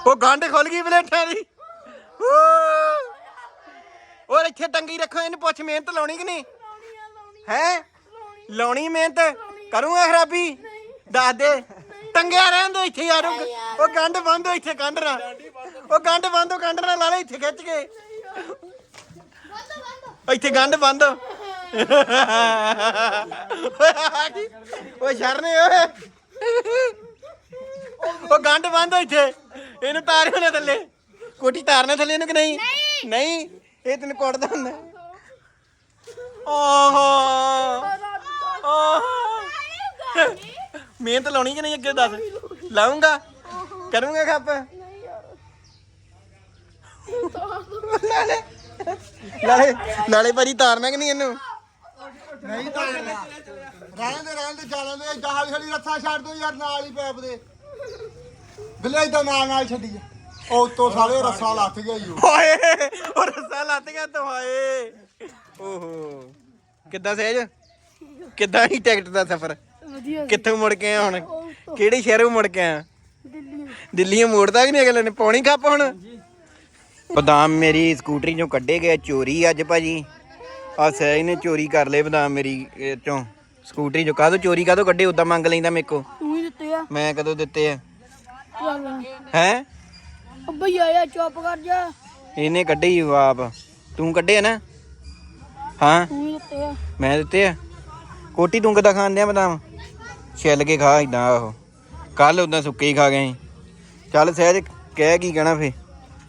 ਉਹ ਗੰਢ ਖੁੱਲ ਗਈ ਪਲੇਟਾਂ ਦੀ। ਉਹ ਇੱਥੇ ਟੰਗੀ ਰੱਖੋ, ਇਹਨੂੰ ਪੁੱਛ ਮਿਹਨਤ ਲਾਉਣੀ ਕਿ ਨਹੀਂ? ਹੈ? ਲਾਉਣੀ ਮਿਹਨਤ? ਕਰੂੰਗਾ ਖਰਾਬੀ? ਦੱਸ ਦੇ। ਟੰਗਿਆ ਰਹਿਣ ਦੋ ਇੱਥੇ ਯਾਰ, ਉਹ ਗੰਢ ਬੰਦੋ ਇੱਥੇ ਗੰਢ ਨਾ ਉਹ ਗੰਢ ਬੰਦੋ ਗੰਢ ਨਾ ਲਾ ਲੈ ਇੱਥੇ ਖਿੱਚ ਕੇ। ਇੱਥੇ ਗੰਢ ਬੰਦੋ ਓਏ ਸ਼ਰਨੇ ਓਏ। ਉਹ ਗੰਢ ਬੰਦੋ ਇੱਥੇ। ਇਹਨੂੰ ਤਾਰਿਓ ਨਾ ਥੱਲੇ। ਕੋਟੀ ਤਾਰਨਾ ਥੱਲੇ ਇਹਨੂੰ ਕਿ ਨਹੀਂ? ਨਹੀਂ। ਇਹ ਤੈਨੂੰ ਕੁੱਟਦਾ ਹੁੰਦਾ। ਓਹੋ। ਓਹੋ। ਮਿਹਨਤ ਲਾਉਣੀ ਕਿ ਨਹੀਂ ਅੱਗੇ ਦੱਸ। ਲਾਉਂਗਾ ਕਰੂੰਗਾ ਖੱਪ। ਨਾਲੇ ਨਾਲੇ ਨਾਲੇ ਭਾਜੀ ਤਾਰਨਾ ਕਿ ਨਹੀਂ ਇਹਨੂੰ? ਨਹੀਂ ਤਾਂ ਰਹਿਣ ਦੇ ਰਹਿਣ ਦੇ ਜਾਲਾਂ ਦੇ ਜਹਾਜ਼ ਹਲੀ ਰੱਥਾ ਛੱਡ ਦੋ ਯਾਰ ਨਾਲ ਹੀ ਪੈਪ ਦੇ। ਬਿੱਲੇ ਇਦਾਂ ਨਾਲ ਨਾਲ ਛੱਡੀ ਜਾ ਉਹ ਉੱਤੋਂ ਸਾਲੇ ਰੱਸਾ ਲੱਥ ਗਿਆ ਉਹ। ਓਏ ਉਹ ਰਸਾ ਲੱਤ ਗਿਆ ਤੁਹਾਏ ਓਹੋ। ਕਿੱਦਾਂ ਸਹਿਜ? ਕਿੱਦਾਂ ਹੀ ਟਿਕਟ ਦਾ ਸਫ਼ਰ? ਵਧੀਆ ਕਿੱਥੋਂ ਮੁੜ ਕੇ ਆ ਹੁਣ? ਕਿਹੜੇ ਸ਼ਹਿਰੋਂ ਮੁੜ ਕੇ ਆ ਦਿੱਲੀ ਦਿੱਲੀੋਂ ਮੋੜਦਾ ਕਿ ਨਹੀਂ ਅਗਲੇ ਨੇ? ਪੌਣੀ ਖੱਪ ਹੁਣ? ਬਦਾਮ ਮੇਰੀ ਸਕੂਟਰੀ ਚੋਂ ਕੱਢੇ ਗਏ ਚੋਰੀ ਅੱਜ ਭਾਜੀ। ਆ ਸਹਿਜ ਨੇ ਚੋਰੀ ਕਰ ਲਏ ਬਦਾਮ ਮੇਰੀ ਇਹ ਚੋਂ। ਸਕੂਟਰੀ ਚੋਂ। ਕਾਹਦੋਂ ਚੋਰੀ ਕਾਹਦੋਂ ਕੱਢੇ ਉਦਾਂ ਮੰਗ ਲੈਂਦਾ ਮੇਰੇ ਕੋ ਤੂੰ ਹੀ ਦਿੱਤੇ ਆ। ਮੈਂ ਕਦੋਂ ਦਿੱਤੇ ਆ? ਚੱਲ। ਹੈ? ਉਹ ਭਈਆ ਆ ਚੁੱਪ ਕਰ ਜਾ। ਇਹਨੇ ਕੱਢੇ ਹੀ ਆਪ। ਤੂੰ ਕੱਢੇ ਆ ਨਾ? ਹਾਂ? ਤੂੰ ਹੀ ਦਿੱਤੇ ਆ। ਮੈਂ ਦਿੱਤੇ ਆ? ਕੋਟੀ ਤੂੰ ਕਿੱਦਾਂ ਖਾਣ ਡਿਆ ਬਦਾਮ? ਛਿੱਲ ਕੇ ਖਾ ਇਦਾਂ ਆਹੋ। ਕੱਲ ਉਦਾਂ ਸੁੱਕੇ ਹੀ ਖਾ ਗਏ ਸੀ। ਚੱਲ ਸਹਿਜ ਕਹਿ ਕੀ ਕਹਿਣਾ ਫੇ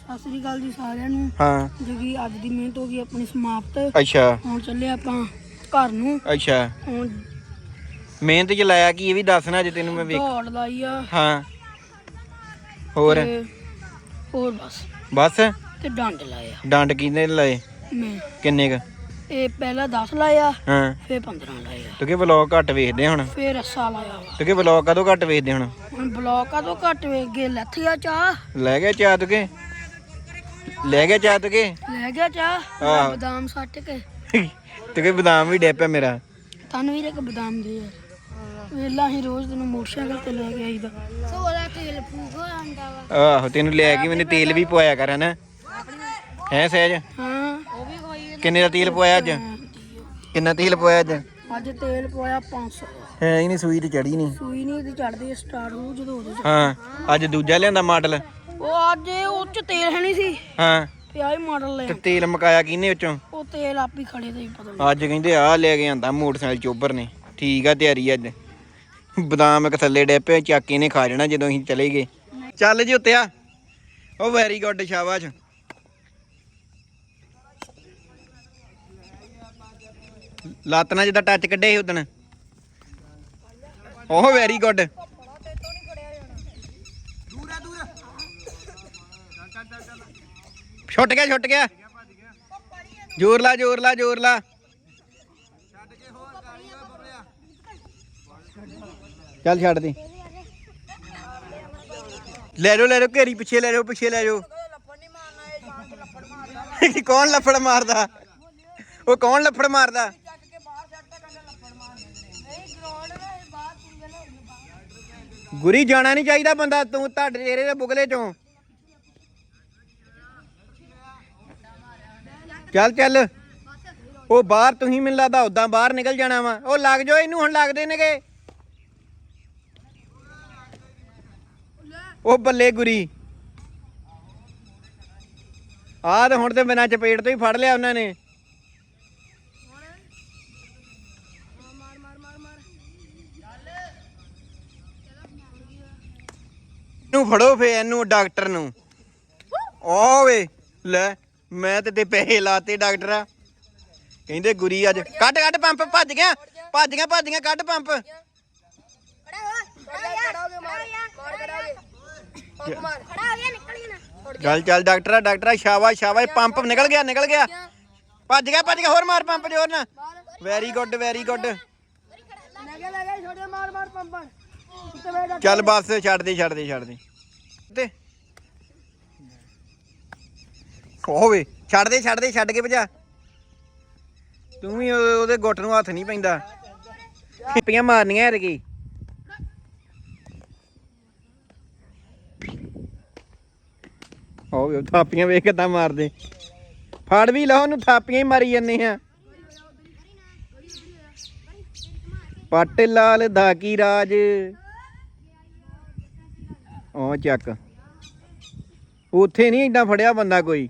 ਸਤਿ ਸ੍ਰੀ ਅਕਾਲ ਜੀ ਸਾਰਿਆਂ ਨੂੰ। ਹਾਂ। ਜਿਹੜੀ ਅੱਜ ਦੀ ਮਿਹਨਤ ਹੋ ਗਈ ਆਪਣੀ ਸਮਾਪਤ। ਅੱਛਾ। ਹੁਣ ਚੱਲੇ ਆਪਾਂ ਘਰ ਨੂੰ। ਅੱਛਾ। ਹੁਣ ਮਿਹਨਤ ਚ ਲਾਇਆ ਕੀ ਇਹ ਵੀ ਦੱਸਣਾ ਜੇ ਤੈਨੂੰ ਮੈਂ ਵੇਖ ਦੌੜ ਲਾਈ ਆ। ਹਾਂ। ਹੋਰ? ਤੇ ਹੋਰ ਬਸ। ਬਸ? ਤੇ ਡੰਡ ਲਾਇਆ ਡੰਡ ਕਿੰਨੇ ਲਾਏ? ਮੈਂ। ਕਿੰਨੇ ਕ? ਇਹ ਪਹਿਲਾਂ 10 ਲਾਇਆ ਹਾਂ। ਫਿਰ 15 ਲਾਇਆ ਤੂੰ ਕਿ ਵਲੌਗ ਘੱਟ ਵੇਖਦੇ ਆ ਹੁਣ? ਫਿਰ ਰੱਸਾ ਲਾਇਆ ਵਾ। ਤੂੰ ਕਿ ਵਲੌਗ ਕਦੋਂ ਘੱਟ ਵੇਖਦੇ ਹੁਣ? ਹੁਣ ਬਲੌਕਾਂ ਤੋਂ ਘੱਟ ਵੇਖ ਗਏ ਲੱਥ ਗਿਆ ਚਾਹ। ਲੈ ਗਿਆ ਚਾਹ ਤੂੰ ਕਿ? ਲੈ ਗਿਆ ਚਾਹ ਤੂੰ ਕਿ? ਲੈ ਗਿਆ ਚਾਹ ਆਹ। ਬਦਾਮ ਸੱਟ ਕੇ। ਤੂੰ ਕਿ ਬਦਾਮ ਵੀ ਡੈਪਿਆ ਮੇਰਾ। ਤੁਹਾਨੂੰ ਵੀ ਇੱਕ ਬਦਾਮ ਦੇ ਯਾਰ ਵੇਲਾ ਹੀ ਰੋਜ਼ ਤੈਨੂੰ ਮੋਟਰਸਾਈਕਲ ਤੇ ਲੈ ਕੇ ਆਈਦਾ। ਸੋਲਾ ਤੇਲ ਫੂਕ ਆਂਦਾ ਵਾ। ਆਹੋ ਤੈਨੂੰ ਲੈ ਕੇ ਮੈਨੂੰ ਤੇਲ ਵੀ ਪਵਾਇਆ ਕਰ ਹਨਾ? ਹੈ ਸਹਿਜ? ਹਾਂ। ਉਹ ਵੀ ਕੋਈ ਕਿੰਨੇ ਦਾ ਤੇਲ ਪਵਾਇਆ ਅੱਜ? ਕਿੰਨਾ ਤੇਲ ਪਵਾਇਆ ਅੱਜ? ਅੱਜ ਤੇਲ ਪੋਇਆ 500 ਹੈ ਹੀ ਨਹੀਂ ਸੂਈ ਤੇ ਚੜੀ ਨਹੀਂ। ਸੂਈ ਨਹੀਂ ਤੇ ਚੜਦੀ ਸਟਾਰਟ ਹੋ ਜਦੋਂ ਉਹਦੇ ਚ। ਹਾਂ ਅੱਜ ਦੂਜਾ ਲਿਆਂਦਾ ਮਾਡਲ। ਉਹ ਅੱਜ ਉਹ ਚ ਤੇਲ ਹੈ ਨਹੀਂ ਸੀ। ਹਾਂ। ਪਿਆ ਹੀ ਮਾਡਲ ਲੈ ਤੇ ਤੇਲ ਮਕਾਇਆ ਕਿਹਨੇ ਵਿੱਚੋਂ? ਉਹ ਤੇਲ ਆਪ ਹੀ ਖੜੇ ਤੇ ਹੀ ਪਤਾ ਨਹੀਂ। ਅੱਜ ਕਹਿੰਦੇ ਆ ਲੈ ਕੇ ਆਂਦਾ ਮੋਟਰਸਾਈਕਲ ਚੋਬਰ ਨੇ। ਠੀਕ ਆ ਤਿਆਰੀ ਅੱਜ। ਬਦਾਮ ਇੱਕ ਥੱਲੇ ਡੈਪੇ ਚਾਕੇ ਨੇ ਖਾ ਜਾਣਾ ਜਦੋਂ ਅਸੀਂ ਚਲੇ ਗਏ। ਚੱਲ ਜੀ ਉੱਤੇ ਆ। ਉਹ ਵੈਰੀ ਗੁੱਡ ਸ਼ਾਬਾਸ਼। ਲੱਤ ਨਾਲ ਜਿੱਦਾਂ ਟੱਚ ਕੱਢੇ ਸੀ ਉਦਣ। ਉਹ ਵੈਰੀ ਗੁੱਡ ਛੁੱਟ ਗਿਆ ਛੁੱਟ ਗਿਆ। ਜ਼ੋਰ ਲਾ ਜ਼ੋਰ ਲਾ ਜ਼ੋਰ ਲਾ। ਚੱਲ ਛੱਡ ਦੇ। ਲੈ ਲਓ ਲੈ ਲਓ ਘੇਰੀ ਪਿੱਛੇ ਲੈ ਜਾਓ, ਪਿੱਛੇ ਲੈ ਜਾਓ। ਕੌਣ ਲੱਫੜ ਮਾਰਦਾ? ਉਹ ਕੌਣ ਲੱਫੜ ਮਾਰਦਾ? ਗੁਰੀ ਜਾਣਾ ਨਹੀਂ ਚਾਹੀਦਾ ਬੰਦਾ, ਤੂੰ ਤੁਹਾਡੇ ਚਿਹਰੇ ਦੇ ਬੁਗਲੇ ਚੋਂ। ਚੱਲ ਚੱਲ। ਉਹ ਬਾਹਰ ਤੁਸੀਂ ਮੈਨੂੰ ਲੱਗਦਾ ਉਦਾਂ ਬਾਹਰ ਨਿਕਲ ਜਾਣਾ ਵਾ। ਉਹ ਲੱਗ ਜਾਓ, ਇਹਨੂੰ ਹੁਣ ਲੱਗਦੇ ਨੇਗੇ। ਉਹ ਬੱਲੇ ਗੁਰੀ। ਆਹ ਤੇ ਹੁਣ ਤੇ ਬਿਨਾਂ ਚਪੇਟ ਤੋਂ ਹੀ ਫੜ ਲਿਆ ਉਹਨਾਂ ਨੇ। ਇਹਨੂੰ ਫੜੋ ਫੇ ਇਹਨੂੰ ਡਾਕਟਰ ਨੂੰ। ਓਵੇ ਲੈ। ਮੈਂ ਤੇ ਤੇ ਪੈਸੇ ਲਾਤੇ ਡਾਕਟਰਾ। ਕਹਿੰਦੇ ਗੁਰੀ ਅੱਜ ਕੱਢ ਕੱਢ ਪੰਪ ਭੱਜ ਗਿਆ। ਭੱਜ ਗਿਆ ਭੱਜ ਗਿਆ ਕੱਢ ਪੰਪ। ਚੱਲ ਚੱਲ ਡਾਕਟਰਾ ਡਾਕਟਰਾ ਸ਼ਾਬਾਸ਼ ਸ਼ਾਬਾਸ਼ ਪੰਪ ਨਿਕਲ ਗਿਆ ਨਿਕਲ ਗਿਆ। ਭੱਜ ਗਿਆ ਭੱਜ ਗਿਆ ਹੋਰ ਮਾਰ ਪੰਪ ਜੋਰ ਨਾ ਵੈਰੀ ਗੁੱਡ ਵੈਰੀ ਗੁੱਡ ਚੱਲ ਬਸ ਛੱਡ ਦੇ ਛੱਡ ਦੇ ਛੱਡ ਦੇ। ਤੇ ਹੋਵੇ। ਛੱਡ ਦੇ ਛੱਡ ਦੇ, ਛੱਡ ਕੇ ਭਜਾ। ਤੂੰ ਵੀ ਉਹ- ਉਹਦੇ ਗੁੱਟ ਨੂੰ ਹੱਥ ਨਹੀਂ ਪੈਂਦਾ। ਖਿੱਪੀਆਂ ਮਾਰਨੀਆਂ ਯਾਰ ਕੀ ਹੋਵੇ ਥਾਪੀਆਂ ਵੇਖ ਕਿੱਦਾਂ ਮਾਰਦੇ। ਫੜ ਵੀ ਲਓ, ਉਹਨੂੰ ਥਾਪੀਆਂ ਹੀ ਮਾਰੀ ਜਾਂਦੇ ਆ। ਪੱਟ ਲਾਲ ਦਾ ਕੀ ਰਾਜ? ਉਹ ਚੱਕ। ਉੱਥੇ ਨਹੀਂ ਏਦਾਂ ਫੜਿਆ ਬੰਦਾ ਕੋਈ।